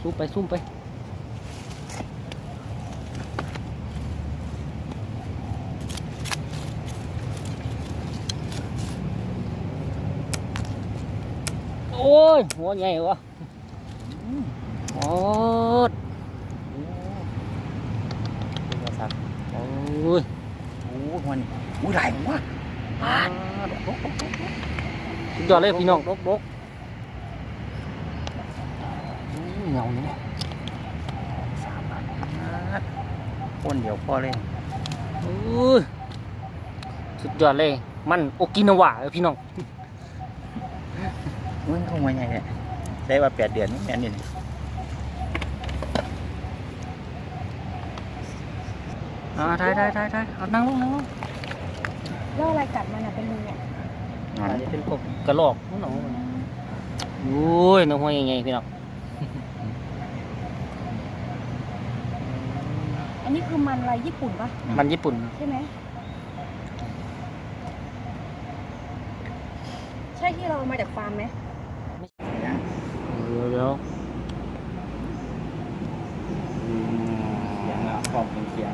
ซุ่มไปซุ่มไปโอ้ยหัวใหญ่วะโอ้ดเป็นภาษาโอ้ยโอ้โหมันอุ้ยหลายหัวสุดยอดเลยพี่น้องลกลก อู้เห งาเนี่ยสามพันคนเดียวพอเลยอู้ยสุดยอดเลย มันโอกินาวะเออพี่น้องมึงเข้ามาไงเนี่ยได้ว่าแปดเดือนนี่แม่นนี่อ่าถ่ายถ่ายถ่ายถ่ายเอานั่งลงนั่งลงแล้วอะไรกัดมันอะเป็นรูอะงานอาจจะเป็นพวกกระรอกน้องๆโอ้ยน้องหัวใหญ่ๆพี่น้อง อันนี้คือมันอะไรญี่ปุ่นปะมันญี่ปุ่น ใช่ไหมใช่ที่เรามาจากฟาร์มไหมเดี๋ยวเดี๋ยวเสียงอะกรอบเป็นเสียง